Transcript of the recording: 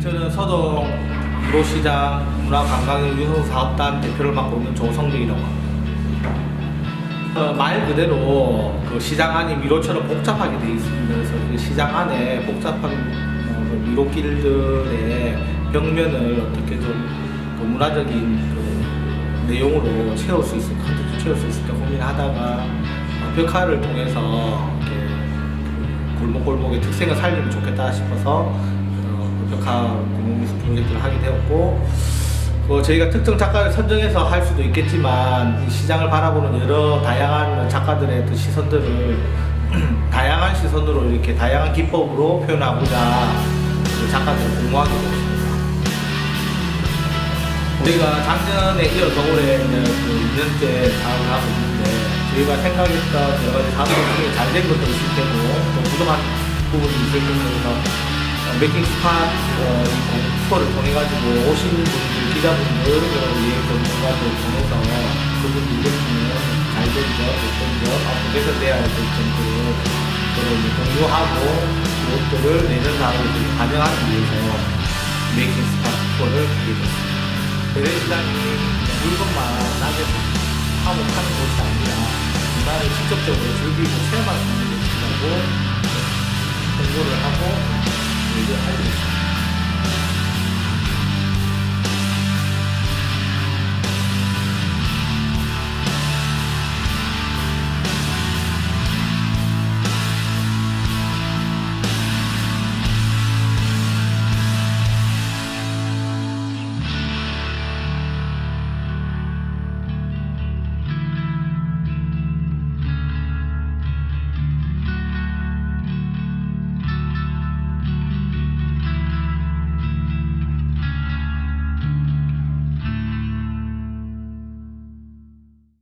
저는 서동 유로시장 문화관광 유흥사업단 대표를 맡고 있는 조성민이라고 합니다. 어, 말 그대로 그 시장 안이 미로처럼 복잡하게 되어 있습니다. 그래서 그 시장 안에 복잡한 어, 그 미로길들의 벽면을 어떻게 좀 그 문화적인 그 내용으로 채울 수 있을 컨텐츠 채울 수 있을까 고민하다가 어, 벽화를 통해서 이렇게 그 골목골목의 특색을 살리면 좋겠다 싶어서 벽화 공공미술 프로젝트를 하게 되었고 그 저희가 특정 작가를 선정해서 할 수도 있겠지만 이 시장을 바라보는 여러 다양한 작가들의 그 시선들을 다양한 시선으로 이렇게 다양한 기법으로 표현하고자 그 작가들을 공모하게 되었습니다. 저희가 작년에 이어서 올해 그 2년째 사업을 하고 있는데 저희가 생각했던 여러 가지 중에 잘된 것도 있을 테고 또 부족한 부분이 있을 어, 메이킹 스팟 어, 이 공투어를 통해 가지고 오신 분들 기자분들 여러 예행 전문가들 통해서 그분들 느끼는 잘된 점, 못된 점, 앞으로 개선돼야 될 점들을 서로 이제 공유하고 그것들을 내년 사업에 반영하기 위해서 메이킹 스팟 투어를 하게 됐습니다. 배례시장이 물건만 싸게 사목하는 곳이 아니라 문화를 직접적으로 즐기고 체험할 수 있는 곳